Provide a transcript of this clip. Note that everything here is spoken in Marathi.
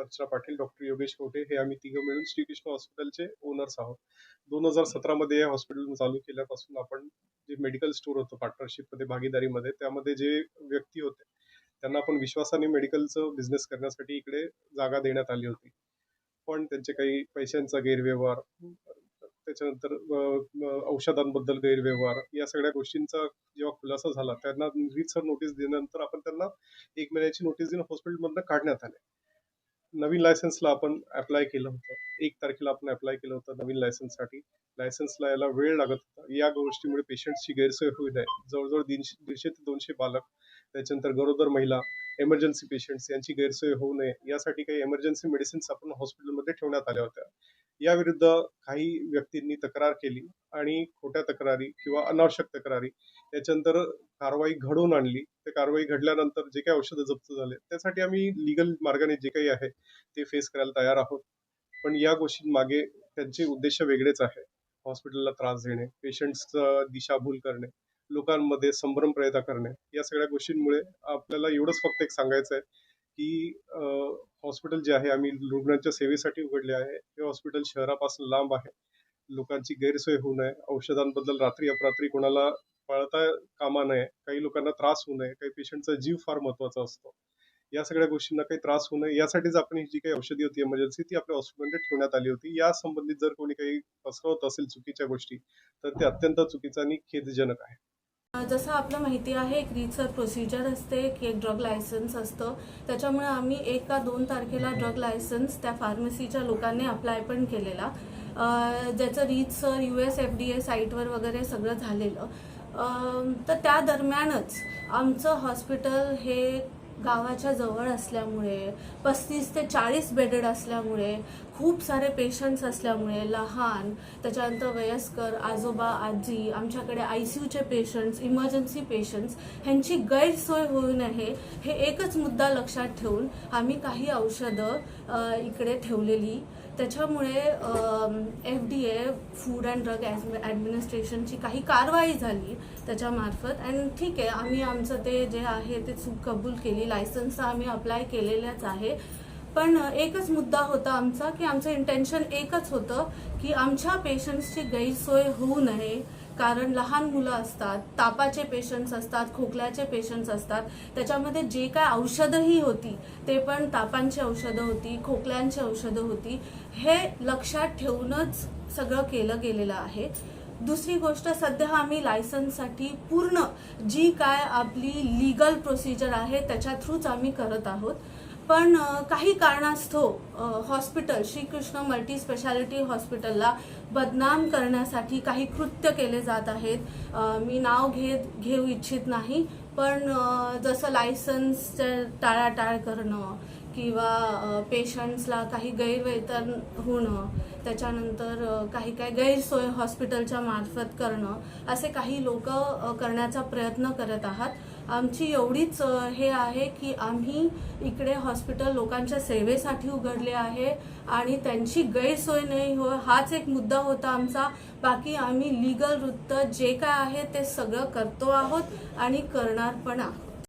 अर्चना पाटील डॉक्टर योगेश कवठे हे आम्ही तिघं मिळून श्रीकृष्ण हॉस्पिटलचे ओनर्स आहोत. दोन हजार सतरामध्ये या हॉस्पिटल चालू केल्यापासून आपण जे मेडिकल स्टोअर होतं पार्टनरशिपमध्ये भागीदारीमध्ये त्यामध्ये जे व्यक्ती होते त्यांना आपण विश्वासाने मेडिकलचं बिझनेस करण्यासाठी इकडे जागा देण्यात आली होती. पण त्यांचे काही पैशांचा गैरव्यवहार त्याच्यानंतर औषधांबद्दल गैरव्यवहार या सगळ्या गोष्टींचा जेव्हा खुलासा झाला त्यांना रीतसर नोटीस दिल्यानंतर आपण त्यांना एक महिन्याची नोटीस देऊन हॉस्पिटलमधनं काढण्यात आले. नवीन लायसन्सला आपण अप्लाय केलं होतं. एक तारखेला आपण अप्लाय केलं होतं नवीन लायसन्ससाठी लायसन्सला याला वेळ लागत होता. या गोष्टीमुळे पेशंटची गैरसोय होऊ नये. जवळजवळ दीडशे दीडशे ते दोनशे बालक त्याच्यानंतर गरोदर महिला एमर्जन्सी पेशंट्स यांची गैरसोय होऊ नये. यासाठी काही एमर्जन्सी मेडिसिन्स आपण हॉस्पिटलमध्ये ठेवण्यात आल्या होत्या. याविरुद्ध काही व्यक्तींनी तक्रार केली आणि खोट्या तक्रारी किंवा अनावश्यक तक्रारी याच्यानंतर कारवाई घडवून आणली. ते कारवाई घडल्यानंतर जे काही औषधं जप्त झाले त्यासाठी आम्ही लिगल मार्गाने जे काही आहे ते फेस करायला तयार आहोत. पण या गोष्टींमागे त्यांचे उद्देश वेगळेच आहे. हॉस्पिटलला त्रास देणे पेशंट्सचं दिशाभूल करणे लोकांमध्ये संभ्रम प्रयत्न करणे या सगळ्या गोष्टींमुळे आपल्याला एवढंच फक्त एक सांगायचं आहे की हॉस्पिटल जे आहे आम्ही रुग्णांच्या सेवेसाठी उघडले आहे. हे हॉस्पिटल शहरापासून लांब आहे. लोकांची गैरसोय होऊ नये. औषधांबद्दल रात्री अपरात्री कोणाला पळता कामा नये. काही लोकांना त्रास होऊ नये. काही पेशंटचा जीव फार महत्त्वाचा असतो. या सगळ्या गोष्टींना काही त्रास होऊ नये. यासाठीच आपण ही जी काही औषधी होती इमर्जन्सी ती आपल्या हॉस्पिटलमध्ये ठेवण्यात आली होती. या संबंधित जर कोणी काही पसरवत असेल चुकीच्या गोष्टी तर ते अत्यंत चुकीचं आणि खेदजनक आहे. जसं आपलं माहिती आहे एक रीतसर प्रोसिजर असते की एक ड्रग लायसन्स असतं. त्याच्यामुळे आम्ही एक का दोन तारखेला ड्रग लायसन्स त्या फार्मसीच्या लोकांनी अप्लाय पण केलेला. ज्याचं ज्याचं रीतसर U S F D A साईटवर वगैरे सगळं झालेलं. तर त्या दरम्यानच आमचं हॉस्पिटल हे गावाच्या जवळ असल्यामुळे पस्तीस ते चाळीस बेडेड असल्यामुळे खूप सारे पेशंट्स असल्यामुळे लहान त्याच्यानंतर वयस्कर आजोबा आजी आमच्याकडे आय सी यूचे पेशंट्स इमर्जन्सी पेशंट्स ह्यांची गैरसोय होऊ नये हे एकच मुद्दा लक्षात ठेवून आम्ही काही औषधं इकडे ठेवलेली. त्याच्यामुळे F D A food and drug ॲडमिनिस्ट्रेशनची काही कारवाई झाली त्याच्यामार्फत. अँड ठीक आहे आम्ही आमचं ते जे आहे ते चूक कबूल केली. लायसन्स आम्ही अप्लाय केलेल्याच आहे. पण एकच मुद्दा होता आमचा की आमचं इंटेन्शन एकच होतं की आमच्या पेशंट्सची गैरसोय होऊ नये. कारण लहान मुलं असतात तापाचे पेशंट्स असतात खोकल्याचे पेशंट्स असतात त्याच्यामध्ये जे काय औषधंही होती ते पण तापांची औषधं होती खोकल्यांची औषधं होती हे लक्षात ठेवूनच सगळं केलं गेलेलं आहे. दुसरी गोष्ट सध्या आम्ही लायसन्ससाठी पूर्ण जी काय आपली लिगल प्रोसिजर आहे त्याच्या थ्रूच आम्ही करत आहोत. पण काही कारणास्तव हॉस्पिटल श्रीकृष्ण मल्टी स्पेशालिटी हॉस्पिटलला बदनाम करण्यासाठी काही कृत्य केले जात आहेत. मी नाव घेत घेऊ इच्छित नाही पण जसं लायसन्सचं टाळाटाळ करणं किंवा पेशंट्सला काही गैरवेतन होणं त्याच्यानंतर काही काही गैरसोय हॉस्पिटलच्या मार्फत करणं असे काही लोक करण्याचा प्रयत्न करत आहात. आमची एवढीच हे आहे की आम्ही इकडे हॉस्पिटल लोकांच्या सेवेसाठी उघडले आहे आणि त्यांची गैरसोय नाही हो हाच एक मुद्दा होता आमचा. बाकी आम्ही लिगल वृत्त जे काय आहे ते सगळं करतो आहोत आणि करणार पण आहोत.